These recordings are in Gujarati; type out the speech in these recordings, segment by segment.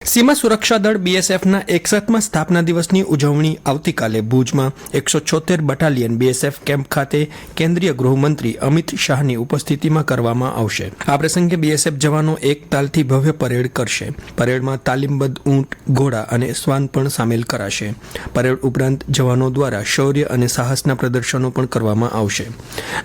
સીમા સુરક્ષા દળ બીએસએફના એકસઠમાં સ્થાપના દિવસની ઉજવણી આવતીકાલે ભુજમાં. એકસો છોતેર બટાલિયન બીએસએફ કેમ્પ ખાતે કેન્દ્રીય ગૃહમંત્રી અમિત શાહની ઉપસ્થિતિમાં કરવામાં આવશે. આ પ્રસંગે બીએસએફ જવાનો એક તાલથી ભવ્ય પરેડ કરશે. પરેડમાં તાલીમબદ્ધ ઊંટ, ઘોડા અને શ્વાન પણ સામેલ કરાશે. પરેડ ઉપરાંત જવાનો દ્વારા શૌર્ય અને સાહસના પ્રદર્શનો પણ કરવામાં આવશે.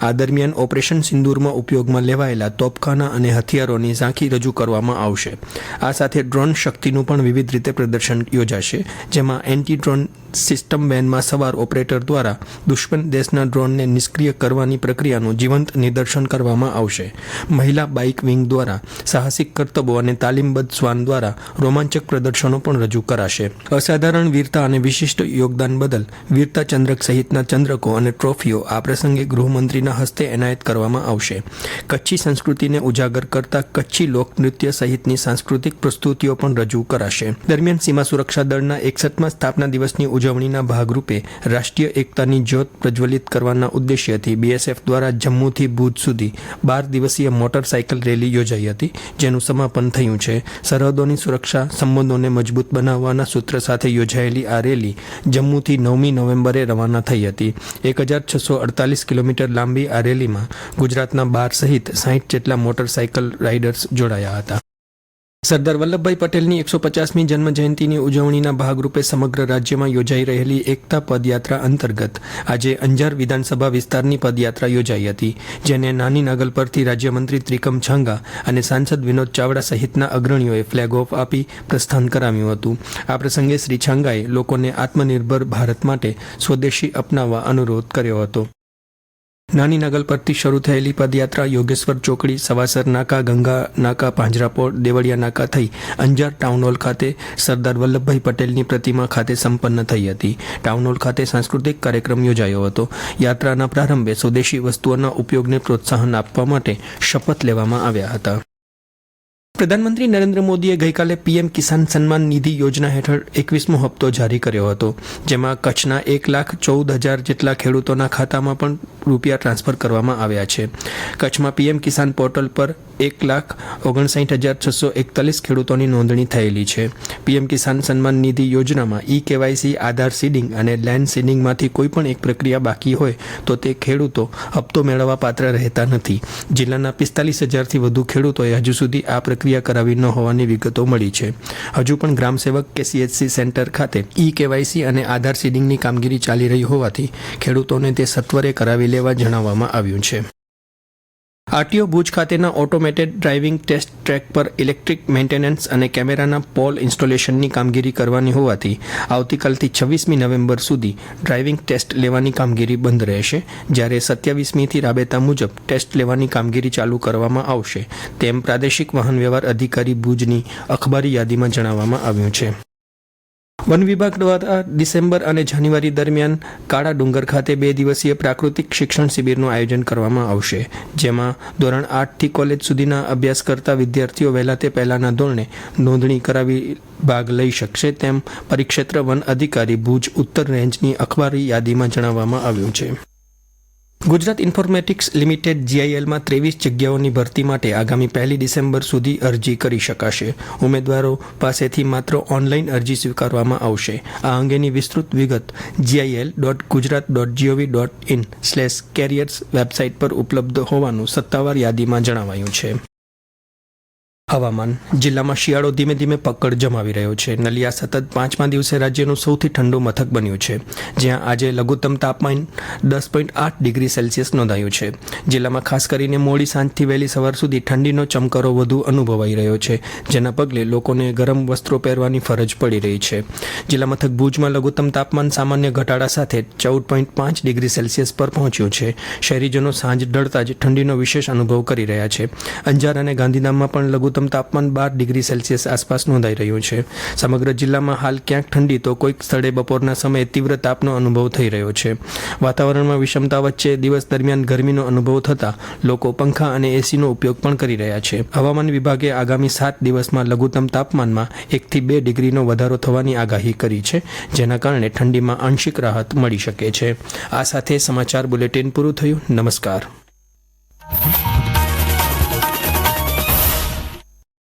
આ દરમિયાન ઓપરેશન સિંદૂરમાં ઉપયોગમાં લેવાયેલા તોપખાના અને હથિયારોની ઝાંખી રજૂ કરવામાં આવશે. આ સાથે ડ્રોન શક્તિનું પણ વિવિધ રીતે પ્રદર્શન યોજાશે જેમાં એન્ટી ડ્રોન સિસ્ટમ વેનમાં સવાર ઓપરેટર દ્વારા દુશ્મન દેશના ડ્રોનને નિષ્ક્રિય કરવાની પ્રક્રિયાનું જીવંત નિદર્શન કરવામાં આવશે. મહિલા બાઇક વિંગ દ્વારા સાહસિક કરતબો અને તાલીમબદ્ધ શ્વાન દ્વારા રોમાંચક પ્રદર્શનો પણ રજૂ કરાશે. અસાધારણ વીરતા અને વિશિષ્ટ યોગદાન બદલ વીરતા ચંદ્રક સહિતના ચંદ્રકો અને ટ્રોફીઓ આ પ્રસંગે ગૃહમંત્રીના હસ્તે એનાયત કરવામાં આવશે. કચ્છી સંસ્કૃતિને ઉજાગર કરતા કચ્છી લોકનૃત્ય સહિતની સાંસ્કૃતિક પ્રસ્તુતિઓ પણ રજૂ કરાશે. દરમિયાન સીમા સુરક્ષા દળના એકસઠમાં સ્થાપના દિવસની ઉજવણીના ભાગરૂપે રાષ્ટ્રીય એકતાની જ્યોત પ્રજ્વલિત કરવાના ઉદ્દેશ્યથી બીએસએફ દ્વારા જમ્મુથી ભુજ સુધી બાર દિવસીય મોટરસાયકલ રેલી યોજાઈ હતી, જેનું સમાપન થયું છે. સરહદોની સુરક્ષા, સંબંધોને મજબૂત બનાવવાના સૂત્ર સાથે યોજાયેલી આ રેલી જમ્મુથી નવમી નવેમ્બરે રવાના થઈ હતી. એક હજાર છસો અડતાલીસ કિલોમીટર લાંબી આ રેલીમાં ગુજરાતના બાર સહિત સાહીઠ જેટલા મોટરસાયકલ રાઇડર્સ જોડાયા હતા. સરદાર વલ્લભભાઈ પટેલની એકસો પચાસમી જન્મ જયંતિની ઉજવણીના ભાગરૂપે સમગ્ર રાજ્યમાં યોજાઈ રહેલી એકતા પદયાત્રા અંતર્ગત આજે અંજાર વિધાનસભા વિસ્તારની પદયાત્રા યોજાઈ હતી, જેને નાની નાગલ પરથી રાજ્યમંત્રી ત્રિકમ છાંગા અને સાંસદ વિનોદ ચાવડા સહિતના અગ્રણીઓએ ફ્લેગ ઓફ આપી પ્રસ્થાન કરાવ્યું હતું. આ પ્રસંગે શ્રી છાંગાએ લોકોને આત્મનિર્ભર ભારત માટે સ્વદેશી અપનાવવા અનુરોધ કર્યો હતો. નાની નગલ પરથી શરૂ થયેલી પદયાત્રા યોગેશ્વર ચોકડી, સવાસર નાકા, ગંગા નાકા, પાંજરાપોળ, દેવળિયા નાકા થઈ અંજાર ટાઉન હોલ ખાતે સરદાર વલ્લભભાઈ પટેલની પ્રતિમા ખાતે સંપન્ન થઈ હતી. ટાઉન હોલ ખાતે સાંસ્કૃતિક કાર્યક્રમ યોજાયો હતો. યાત્રાના પ્રારંભે સ્વદેશી વસ્તુઓના ઉપયોગને પ્રોત્સાહન આપવા માટે શપથ લેવામાં આવ્યા હતા. પ્રધાનમંત્રી નરેન્દ્ર મોદીએ ગઈકાલે પીએમ કિસાન સન્માન નિધિ યોજના હેઠળ એકવીસમો હપ્તો જારી કર્યો હતો, જેમાં કચ્છના એક લાખ ચૌદ હજાર જેટલા ખેડૂતોના ખાતામાં પણ રૂપિયા ટ્રાન્સફર કરવામાં આવ્યા છે. કચ્છમાં પીએમ કિસાન પોર્ટલ પર એક લાખ ઓગણસાઠ હજાર છસો એકતાલીસ ખેડૂતોની નોંધણી થયેલી છે. પીએમ કિસાન સન્માન નિધિ યોજનામાં ઈ કેવાયસી, આધાર સીડિંગ અને લેન્ડ સીડિંગમાંથી કોઈ પણ એક પ્રક્રિયા બાકી હોય તો તે ખેડૂતો હપ્તો મેળવવા પાત્ર રહેતા નથી. જિલ્લાના પિસ્તાલીસ હજારથી વધુ ખેડૂતોએ હજુ સુધી આ પ્રક્રિયા કરાવી ન હોવાની વિગતો મળી છે. હજુ પણ ગ્રામસેવક કે સીએચસી સેન્ટર ખાતે ઈ કેવાયસી અને આધાર સીડિંગની કામગીરી ચાલી રહી હોવાથી ખેડૂતોને તે સત્વરે કરાવી લેવા જણાવવામાં આવ્યું છે. આરટીઓ ભુજ ખાતેના ઓટોમેટેડ ડ્રાઇવિંગ ટેસ્ટ ટ્રેક પર ઇલેક્ટ્રિક મેન્ટેનન્સ અને કેમેરાના પોલ ઇન્સ્ટોલેશનની કામગીરી કરવાની હોવાથી આવતીકાલથી છવ્વીસમી નવેમ્બર સુધી ડ્રાઇવિંગ ટેસ્ટ લેવાની કામગીરી બંધ રહેશે. જ્યારે સત્યાવીસમીથી રાબેતા મુજબ ટેસ્ટ લેવાની કામગીરી ચાલુ કરવામાં આવશે, તેમ પ્રાદેશિક વાહન વ્યવહાર અધિકારી ભુજની અખબારી યાદીમાં જણાવવામાં આવ્યું છે. વન વિભાગ દ્વારા ડિસેમ્બર અને જાન્યુઆરી દરમિયાન કાળા ડુંગર ખાતે બે દિવસીય પ્રાકૃતિક શિક્ષણ શિબિરનું આયોજન કરવામાં આવશે, જેમાં ધોરણ આઠથી કોલેજ સુધીના અભ્યાસ કરતા વિદ્યાર્થીઓ વહેલા તે પહેલાના ધોરણે નોંધણી કરાવી ભાગ લઈ શકશે તેમ પરિક્ષેત્ર વન અધિકારી ભુજ ઉત્તર રેન્જની અખબારી યાદીમાં જણાવવામાં આવ્યું છે. ગુજરાત ઇન્ફોર્મેટિક્સ લિમિટેડ જીઆઈએલમાં ત્રેવીસ જગ્યાઓની ભરતી માટે આગામી પહેલી ડિસેમ્બર સુધી અરજી કરી શકાશે. ઉમેદવારો પાસેથી માત્ર ઓનલાઈન અરજી સ્વીકારવામાં આવશે. આ અંગેની વિસ્તૃત વિગત GIL dot Gujarat dot GOV dot in slash careers website પર ઉપલબ્ધ હોવાનું સત્તાવાર યાદીમાં જણાવાયું છે. હવામાન. જિલ્લામાં શિયાળો ધીમે ધીમે પકડ જમાવી રહ્યો છે. નલિયા સતત પાંચમા દિવસે રાજ્યનું સૌથી ઠંડુ મથક બન્યું છે. જ્યાં આજે લઘુત્તમ તાપમાન દસ પોઈન્ટ આઠ ડિગ્રી સેલ્સિયસ નોંધાયું છે. જિલ્લામાં ખાસ કરીને મોડી સાંજથી વહેલી સવાર સુધી ઠંડીનો ચમકારો વધુ અનુભવાઈ રહ્યો છે. જેના પગલે લોકોને ગરમ વસ્ત્રો પહેરવાની ફરજ પડી રહી છે. જિલ્લા મથક ભુજમાં લઘુત્તમ તાપમાન સામાન્ય ઘટાડા સાથે ચૌદ પોઈન્ટ પાંચ ડિગ્રી સેલ્સિયસ પર પહોંચ્યું છે. શહેરીજનો સાંજ ઢળતા જ ઠંડીનો વિશેષ અનુભવ કરી રહ્યા છે. અંજાર અને ગાંધીધામમાં પણ લઘુત્તમ લઘુત્તમ તાપમાન બાર ડિગ્રી સેલ્સિયસ આસપાસ નોંધાઈ રહ્યું છે. સમગ્ર જિલ્લામાં હાલ ક્યાંક ઠંડી તો કોઈક સ્થળે બપોરના સમયે તીવ્ર તાપનો અનુભવ થઈ રહ્યો છે. વાતાવરણમાં વિષમતા વચ્ચે દિવસ દરમિયાન ગરમીનો અનુભવ થતા લોકો પંખા અને એસીનો ઉપયોગ પણ કરી રહ્યા છે. હવામાન વિભાગે આગામી સાત દિવસમાં લઘુત્તમ તાપમાનમાં એકથી બે ડિગ્રીનો વધારો થવાની આગાહી કરી છે, જેના કારણે ઠંડીમાં આંશિક રાહત મળી શકે છે. આ સાથે સમાચાર બુલેટિન પૂરું થયું. નમસ્કાર.